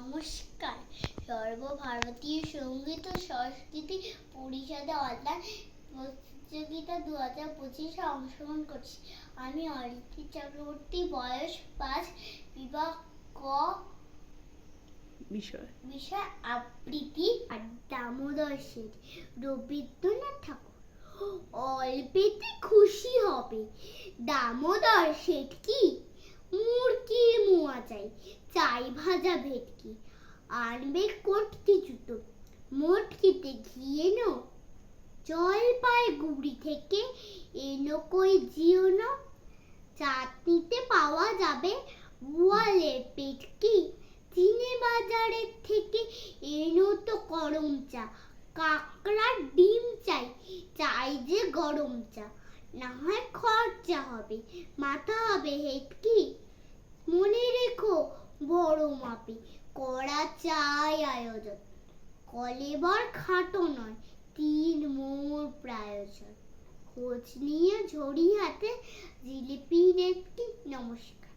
নমস্কার। সর্বভারতীয় সংগীত ও সংস্কৃতি পরিষদে অনলাইন প্রতিযোগিতা দু হাজার পঁচিশে অংশগ্রহণ করছি। আমি অরিত্রী চক্রবর্তী বয়স পাঁচ বিভাগ ক। বিষয়। বিষয় আবৃত্তি আর দামোদর শেঠ রবীন্দ্রনাথ ঠাকুর। অল্পেতে খুশি হবে। দামোদর শেঠ কি? চাই ভাজা ভেটকি। আনবে কটকি জুতো। মোটকিতে ঘিয়ে নো জলপাই গুড়ি থেকে। এনো কই জিওনো চাটনিতে পাওয়া যাবে বোয়ালের পেটকি। চিনে বাজারের থেকে এনো তো গরম চা। কাকড়ার ডিম চাই। চাই যে গরম চা। না হয় খরচা হবে। মাথা হবে হেটকি। মাপে। করা চাই আয়োজন। কলেবর খাটো নয়, তিন মোর প্রায়োজন। খোঁজ নিয়ে ঝড়ি হাতে জিলিপি একটি নমস্কার।